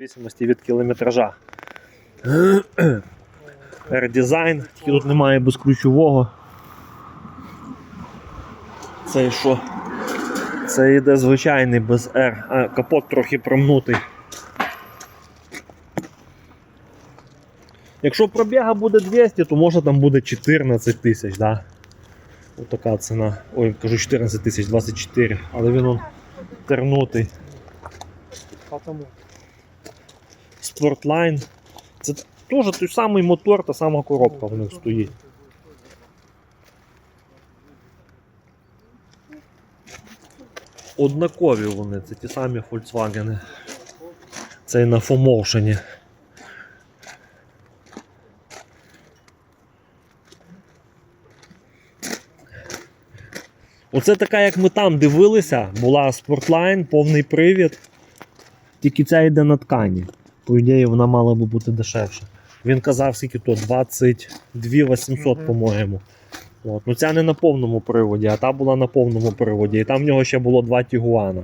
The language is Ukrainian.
зависимості від кілометража. R-Design, тільки тут немає безключового. Це що? Це йде звичайний без R, а капот трохи промнутий. Якщо пробіга буде 200, то може там буде 14 тисяч, да? Отака ціна. Ой, кажу 14 тисяч, 24, але він он тернутий. Sportline. Це теж той самий мотор, та сама коробка в них стоїть. Однакові вони, це ті самі Volkswagen. Це на Fomotion. Оце така, як ми там дивилися, була Sportline, повний привід. Тільки ця йде на ткані. По ідеї, вона мала би бути дешевша. Він казав, скільки то 22 800, Мгм. по-моєму. От. Ну ця не на повному приводі, а та була на повному приводі. І там в нього ще було два Тігуана.